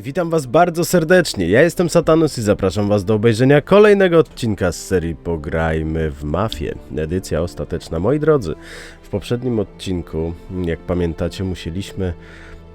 Witam was bardzo serdecznie. Ja jestem Satanus i zapraszam was do obejrzenia kolejnego odcinka z serii Pograjmy w Mafię. Edycja ostateczna. Moi drodzy, w poprzednim odcinku, jak pamiętacie, musieliśmy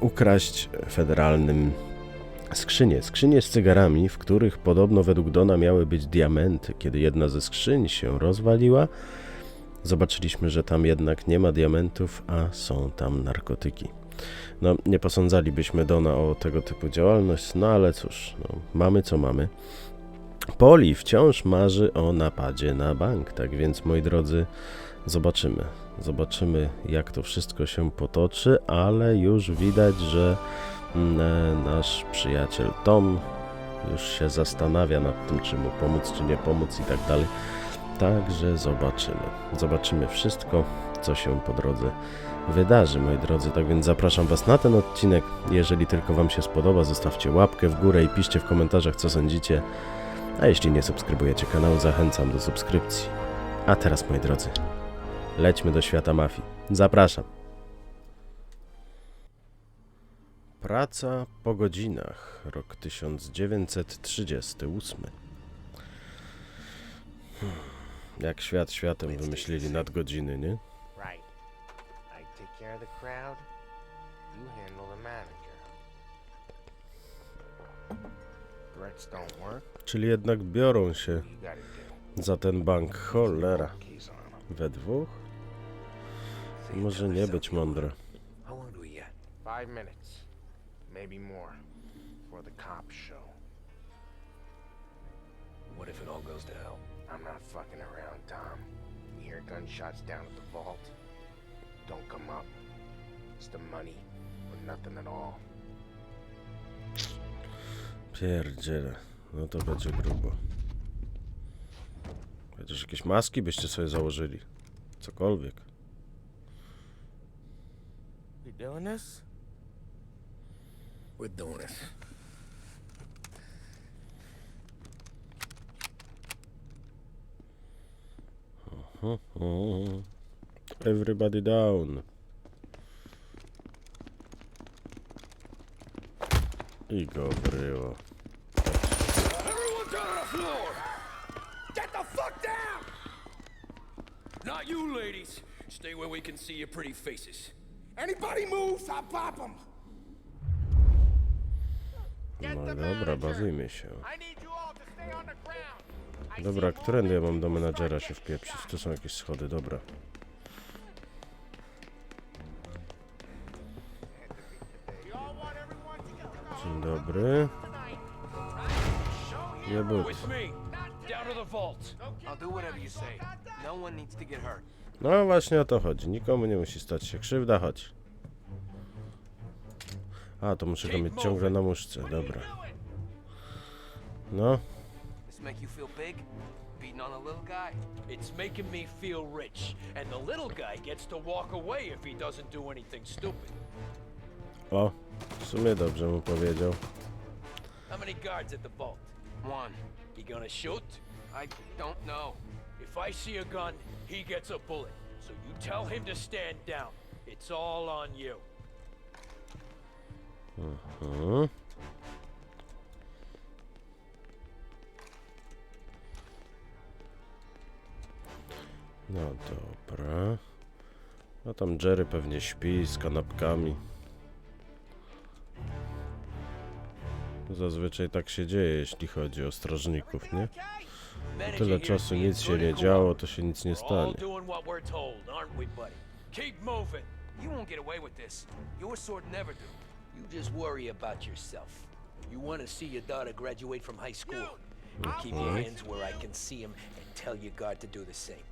ukraść federalnym skrzynie. Skrzynie z cygarami, w których podobno według Dona miały być diamenty. Kiedy jedna ze skrzyń się rozwaliła, zobaczyliśmy, że tam jednak nie ma diamentów, a są tam narkotyki. No, nie posądzalibyśmy Dona o tego typu działalność, no ale cóż, no, mamy co mamy. Poli wciąż marzy o napadzie na bank, tak więc moi drodzy, zobaczymy. Zobaczymy, jak to wszystko się potoczy, ale już widać, że mm, e, nasz przyjaciel Tom już się zastanawia nad tym, czy mu pomóc, czy nie pomóc i tak dalej. Także zobaczymy. Zobaczymy wszystko, co się po drodze wydarzy, moi drodzy. Tak więc zapraszam Was na ten odcinek. Jeżeli tylko Wam się spodoba, zostawcie łapkę w górę i piszcie w komentarzach, co sądzicie. A jeśli nie subskrybujecie kanału, zachęcam do subskrypcji. A teraz, moi drodzy, lećmy do świata mafii. Zapraszam. Praca po godzinach, rok 1938. Jak świat światem wymyślili nadgodziny, nie? Right. I take care of the crowd. You handle the manager. Threats don't work. Czyli jednak biorą się You gotta do. za ten bank. Cholera. Keys on 'em. We dwóch? Może nie być mądre. How long do we get? Five minutes, maybe more, before the cops show. What if it all goes to hell? I'm not fucking around, Tom. You hear gunshots down at the vault? Don't come up. It's the money or nothing at all. Pierdziele. No to będzie grubo. Chociaż jakieś maski byście sobie założyli. Cokolwiek. You doing this? We're doing Everybody down. I go wryło. Everyone down on the floor! Get the fuck down! Not you, ladies. Stay where we can see your pretty faces. Anybody moves, I pop them. No dobra, bawimy się. I need Dobra, którędy ja mam do menadżera się wpieprzyć? Tu są jakieś schody, dobra. Dzień dobry. Nie but. No. No właśnie o to chodzi. Nikomu nie musi stać się krzywda, chodź. A, to muszę go mieć ciągle na muszce, dobra. No, make you feel big? Beating on a little guy? It's making me feel rich, and the little guy gets to walk away if he doesn't do anything stupid. o, w sumie dobrze mu powiedział. How many guards at the vault? One. You gonna shoot? I don't know. If I see a gun, he gets a bullet. So you tell him to stand down. It's all on you. Mhm. No dobra. No tam Jerry pewnie śpi z kanapkami. Zazwyczaj tak się dzieje, jeśli chodzi o strażników, nie? Manage Tyle czasu nic się nie działo, to się nic nie stanie. Keep moving. You won't get away with this. Your sword never do. You just worry about yourself. You want to see your daughter graduate from high school. Keep your hands where I can see them and tell your guard to do the same.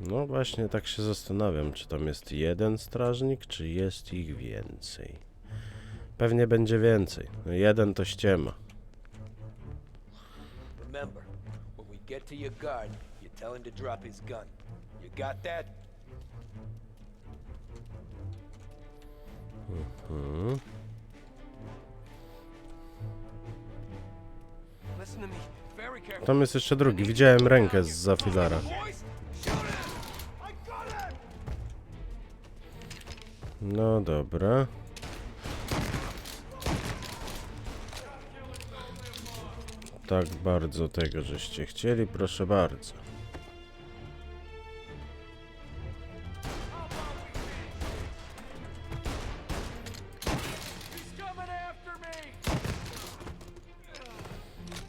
No właśnie tak się zastanawiam, czy tam jest jeden strażnik, czy jest ich więcej. Pewnie będzie więcej. No jeden to ściema. Remember, when we get to your guard, you tell him to drop his gun. You got that? Mhm. Tam jest jeszcze drugi. Widziałem rękę z za filara. Dobra. Tak bardzo tego, żeście chcieli, proszę bardzo.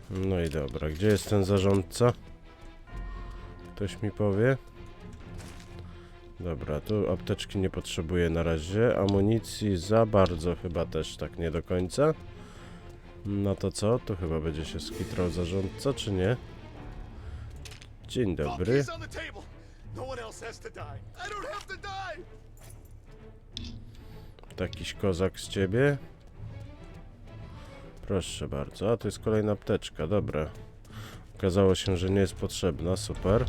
No i dobra, gdzie jest ten zarządca? Ktoś mi powie? Dobra, tu apteczki nie potrzebuję na razie. Amunicji za bardzo chyba też tak nie do końca. No to co? Tu chyba będzie się skitrał zarządca, czy nie? Dzień dobry. table. No. Takiś kozak z ciebie. Proszę bardzo. A, to jest kolejna apteczka, dobra. Okazało się, że nie jest potrzebna, super.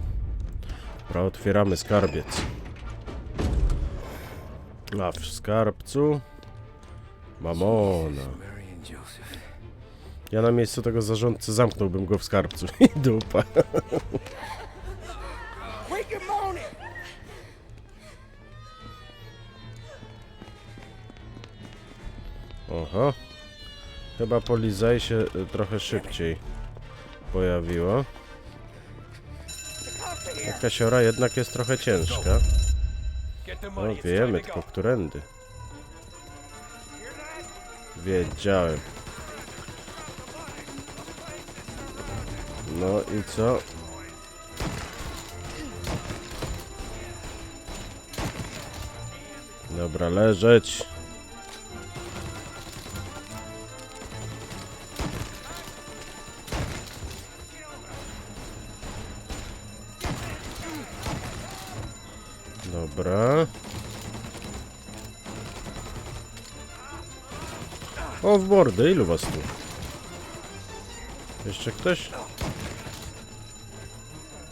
Dobra, otwieramy skarbiec. A w skarbcu... Mamona. Ja na miejscu tego zarządcy zamknąłbym go w skarbcu i dupa. Oho. Chyba polizaj się y, trochę szybciej pojawiło. Ta kasiora jednak jest trochę ciężka. Get the O, money. It's wiemy, tylko którędy. Wiedziałem. No i co? Dobra, leżeć. Dobra. O, w mordę, ilu was tu? Jeszcze ktoś?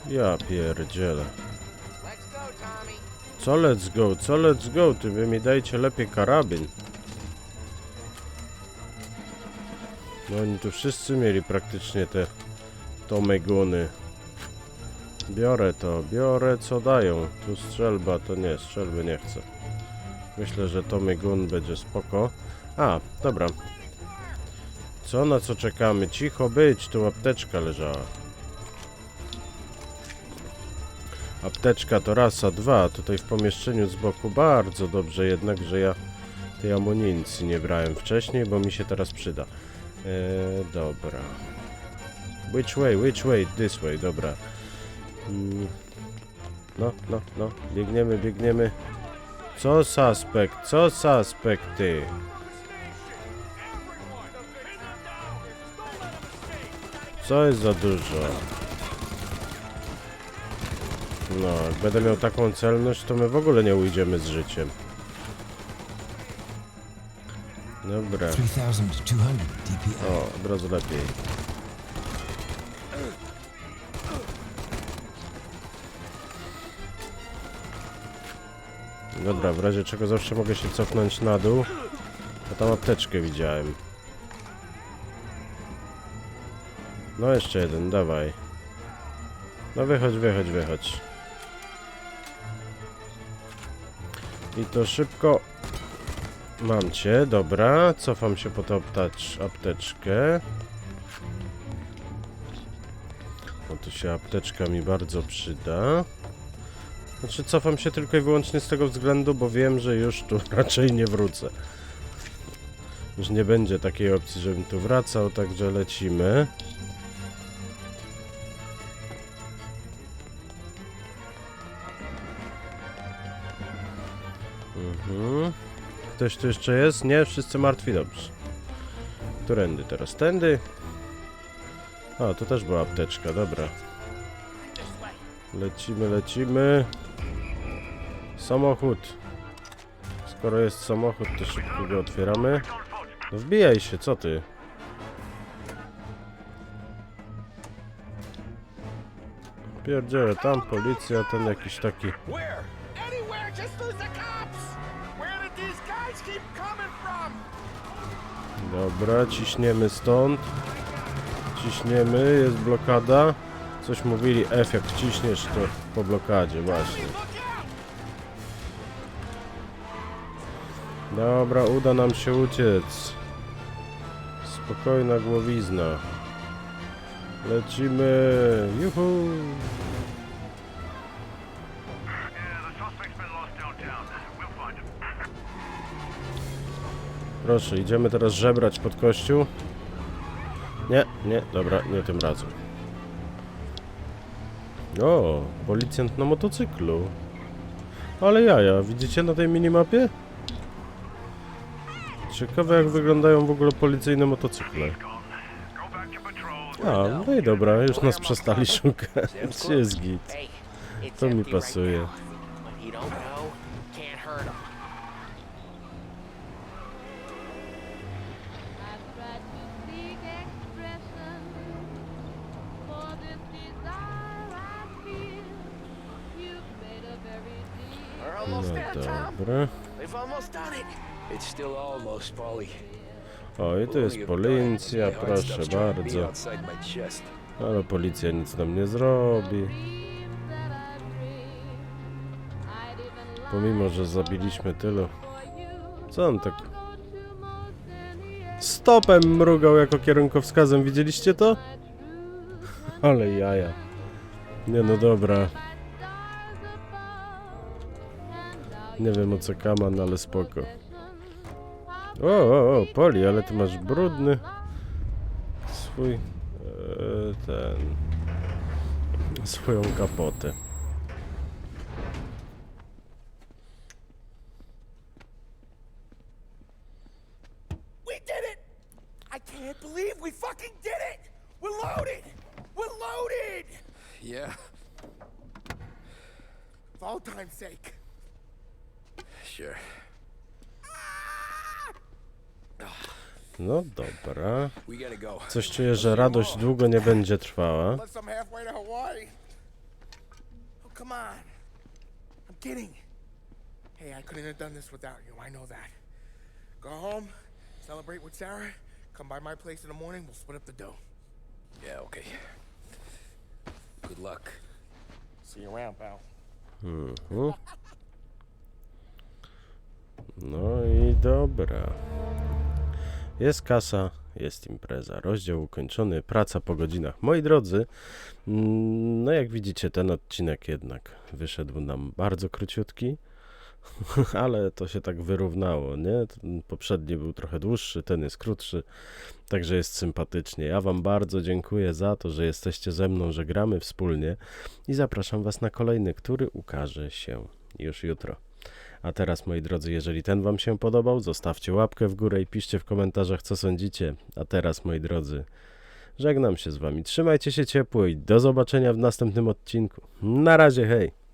Ja pierdzielę. Co let's go, co let's go? Ty wy mi dajcie lepiej karabin. No oni tu wszyscy mieli praktycznie te Tomeguny. Biorę to, biorę co dają. Tu strzelba, to nie, strzelby nie chcę. Myślę, że Tomegun będzie spoko. A, dobra. Co, na co czekamy? Cicho być, tu apteczka leżała. Apteczka to rasa 2, tutaj w pomieszczeniu z boku bardzo dobrze jednak, że ja tej amunicji nie brałem wcześniej, bo mi się teraz przyda. Eee, dobra. Which way, which way? This way, dobra. No, no, no, biegniemy, biegniemy. Co suspekt, co suspekt ty? Co jest za dużo? No, jak będę miał taką celność, to my w ogóle nie ujdziemy z życiem. Dobra. 3200 DPI. O, od razu lepiej. Dobra, w razie czego zawsze mogę się cofnąć na dół. A tam apteczkę widziałem. No jeszcze jeden, dawaj. No wychodź, wychodź, wychodź. I to szybko. Mam cię, dobra. Cofam się po aptecz, apteczkę. No to się apteczka mi bardzo przyda. Znaczy cofam się tylko i wyłącznie z tego względu, bo wiem, że już tu raczej nie wrócę. Już nie będzie takiej opcji, żebym tu wracał, także lecimy. Mhm. Ktoś tu jeszcze jest? Nie, wszyscy martwi, dobrze. Którędy teraz? Tędy? A, tu też była apteczka, dobra. Lecimy, lecimy. Samochód. Skoro jest samochód, to szybko go otwieramy. No wbijaj się, co ty? Pierdziele, tam policja, ten jakiś taki... Dobra, ciśniemy stąd. Ciśniemy, jest blokada. Coś mówili F, jak ciśniesz to po blokadzie, właśnie. Dobra, uda nam się uciec. Spokojna głowizna. Lecimy. Juhu. Proszę, idziemy teraz żebrać pod kościół. Nie, nie, dobra, nie tym razem. O, policjant na motocyklu. Ale jaja, widzicie na tej minimapie? Ciekawe jak wyglądają w ogóle policyjne motocykle. A, no i dobra, już nas przestali szukać. Jest git. To mi pasuje. No dobra. O, i tu jest policja, proszę bardzo. Ale policja nic nam nie zrobi. Pomimo, że zabiliśmy you. Co on tak stopem mrugał jako kierunkowskazem, widzieliście to? Ale jaja. Nie no dobra, nie wiem o co kaman, ale spoko. O, o, o, Poli, ale ty masz brudny swój, e, ten, swoją kapotę. We did it! I can't believe we fucking did it! We're loaded! We're loaded! Yeah, For all time's sake. sure. No dobra. Coś czuję, że radość długo nie będzie trwała. Oh, come on. I'm kidding. Hey, I couldn't have done this without you. I know that. Go home, celebrate with Sarah, come by my place in the morning, we'll split up the dough. Yeah, okay. Good luck. See you around, pal. Mhm. No i dobra. Jest kasa, jest impreza. Rozdział ukończony, praca po godzinach. Moi drodzy, mm, no jak widzicie, ten odcinek jednak wyszedł nam bardzo króciutki, ale to się tak wyrównało, nie? Ten poprzedni był trochę dłuższy, ten jest krótszy, także jest sympatycznie. Ja Wam bardzo dziękuję za to, że jesteście ze mną, że gramy wspólnie i zapraszam Was na kolejny, który ukaże się już jutro. A teraz, moi drodzy, jeżeli ten Wam się podobał, zostawcie łapkę w górę i piszcie w komentarzach, co sądzicie. A teraz, moi drodzy, żegnam się z Wami. Trzymajcie się ciepło i do zobaczenia w następnym odcinku. Na razie, hej!